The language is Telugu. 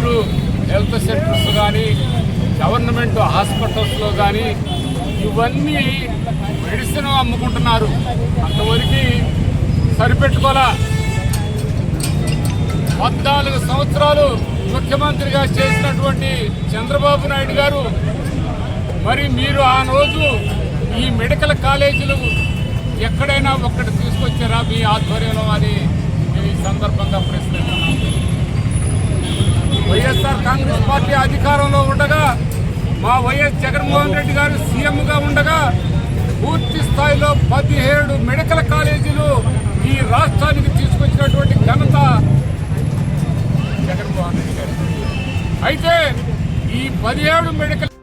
ఇప్పుడు హెల్త్ సెంటర్స్ కానీ గవర్నమెంట్ హాస్పిటల్స్లో కానీ ఇవన్నీ మెడిసిన్ అమ్ముకుంటున్నారు. అంతవరకు సరిపెట్టుకోలే. పద్నాలుగు సంవత్సరాలు ముఖ్యమంత్రిగా చేసినటువంటి చంద్రబాబు నాయుడు గారు మరి మీరు ఆ రోజు ఈ మెడికల్ కాలేజీలు ఎక్కడైనా ఒక్కటి తీసుకొచ్చారా మీ ఆధ్వర్యంలో అని వైఎస్ఆర్ కాంగ్రెస్ పార్టీ అధికారంలో ఉండగా మా వైఎస్ జగన్మోహన్ రెడ్డి గారు సీఎంగా ఉండగా పూర్తి స్థాయిలో పదిహేడు మెడికల్ కాలేజీలు ఈ రాష్ట్రానికి తీసుకొచ్చినటువంటి ఘనత జగన్మోహన్ రెడ్డి గారు. అయితే ఈ పదిహేడు మెడికల్